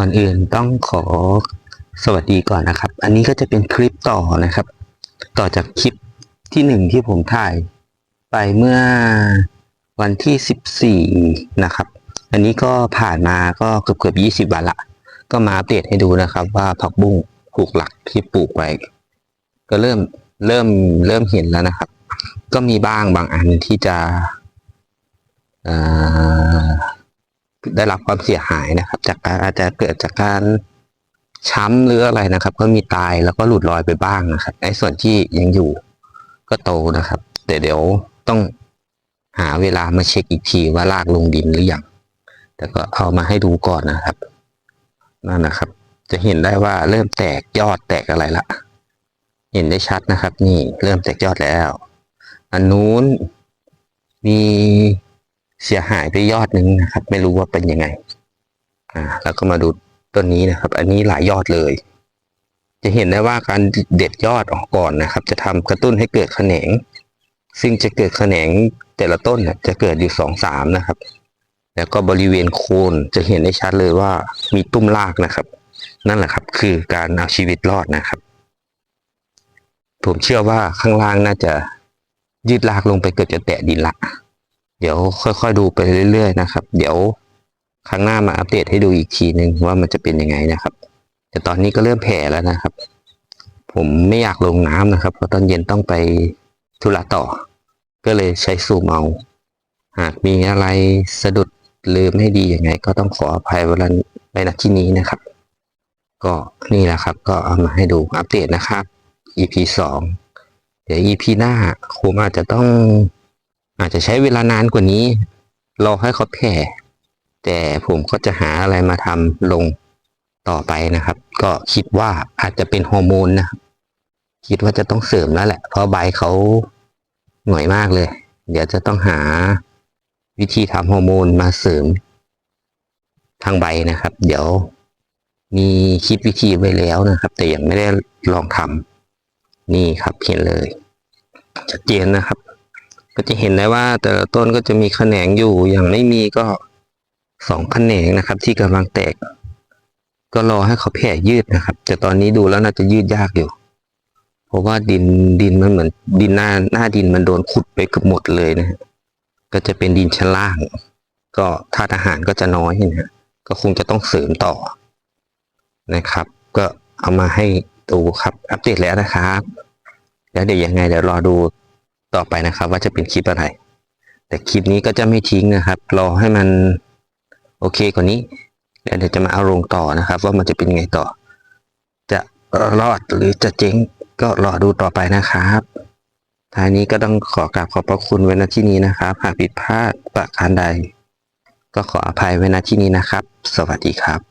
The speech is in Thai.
ก่อนอื่นต้องขอสวัสดีก่อนนะครับ อันนี้ก็จะเป็นคลิปต่อนะครับ ต่อจากคลิปที่หนึ่งที่ผมถ่าย ไปเมื่อวันที่สิบสี่นะครับ อันนี้ก็ผ่านมาก็เกือบเกือบยี่สิบวันละ ก็มาอัปเดตให้ดูนะครับ ว่าผักบุ้งถูกหลักที่ปลูกไว้ ก็เริ่มเริ่มเริ่มเห็นแล้วนะครับ ก็มีบ้างบางอันที่จะอ่อ ได้รับความเสียหายนะครับ จากการอาจจะเกิดจากการช้ำหรืออะไรนะครับ ก็มีตายแล้วก็หลุดลอยไปบ้างนะครับในส่วนที่ยังอยู่ก็โตนะครับแต่เดี๋ยวต้องหาเวลามาเช็คอีกทีว่าลากลงดินหรือยังแต่ก็เอามาให้ดูก่อนนะครับนั่นนะครับ จะเห็นได้ว่าเริ่มแตกยอดแตกอะไรละเห็นได้ชัดนะครับ นี่เริ่มแตกยอดแล้ว อันนู้นมี เสียหายไปยอดหนึ่งนะครับ ไม่รู้ว่าเป็นยังไง อ่า แล้วก็มาดูต้นนี้นะครับ อันนี้หลายยอดเลย จะเห็นได้ว่าการเด็ดยอดออกก่อนนะครับ จะทำกระตุ้นให้เกิดแขนง ซึ่งจะเกิดแขนงแต่ละต้นจะเกิดอยู่สองสามนะครับ แล้วก็บริเวณโคนจะเห็นได้ชัดเลยว่ามีตุ้มรากนะครับ นั่นแหละครับ คือการเอาชีวิตรอดนะครับ ผมเชื่อว่าข้างล่างน่าจะยืดรากลงไปเกือบจะแตะดินละ เดี๋ยวค่อยๆดูไปเรื่อยๆนะครับ เดี๋ยวครั้งหน้ามาอัปเดตให้ดูอีกทีหนึ่งว่ามันจะเป็นยังไงนะครับ แต่ตอนนี้ก็เริ่มแผ่แล้วนะครับ ผมไม่อยากลงน้ำนะครับเพราะตอนเย็นต้องไปธุระต่อ ก็เลยใช้สูมเอาหากมีอะไรสะดุดลืมให้ดียังไง ก็ต้องขออภัยเวลาในณที่นี้นะครับ ก็นี่แหละครับ ก็เอามาให้ดูอัปเดตนะครับ EP สองเดี๋ยว EP หน้าผมอาจจะต้อง อาจจะใช้เวลานานกว่านี้ รอให้เขาแผ่ แต่ผมก็จะหาอะไรมาทำลงต่อไปนะครับ ก็คิดว่าอาจจะเป็นฮอร์โมนนะคิดว่าจะต้องเสริมแล้วแหละ เพราะใบเขาหน่อยมากเลย เดี๋ยวจะต้องหาวิธีทำฮอร์โมนมาเสริมทางใบนะครับ เดี๋ยวมีคิดวิธีไว้แล้วนะครับ แต่ยังไม่ได้ลองทำนี่ครับเห็นเลยชัดเจนนะครับ ก็จะเห็นได้ว่าแต่ละต้นก็จะมีแขนงอยู่อย่างไม่มีก็สองแขนงนะครับ ที่กำลังแตก ก็รอให้เขาแผ่ยืดนะครับ แต่ตอนนี้ดูแล้วน่าจะยืดยากอยู่ เพราะว่าดินดินมันเหมือน ดินหน้าหน้าดินมันโดนขุดไปเกือบหมดเลยนะก็จะเป็นดินชั้นล่าง ก็ธาตุอาหารก็จะน้อยนะฮะก็คงจะต้องเสริมต่อนะครับ ก็เอามาให้ดูครับอัปเดตแล้วนะครับ แล้วเดี๋ยวยังไงเดี๋ยวรอดู ต่อไปนะครับ ว่าจะเป็นคลิปอะไร แต่คลิปนี้ก็จะไม่ทิ้งนะครับ รอให้มันโอเคกว่านี้แล้วเดี๋ยวจะมาเอาลงต่อนะครับ ว่ามันจะเป็นไงต่อ จะรอดหรือจะเจ๊งก็รอดูต่อไปนะครับท้ายนี้ก็ต้องขอกราบขอบพระคุณไว้ณที่นี้นะครับ หากผิดพลาดประการใด ก็ขออภัยไว้ณที่นี้นะครับ สวัสดีครับ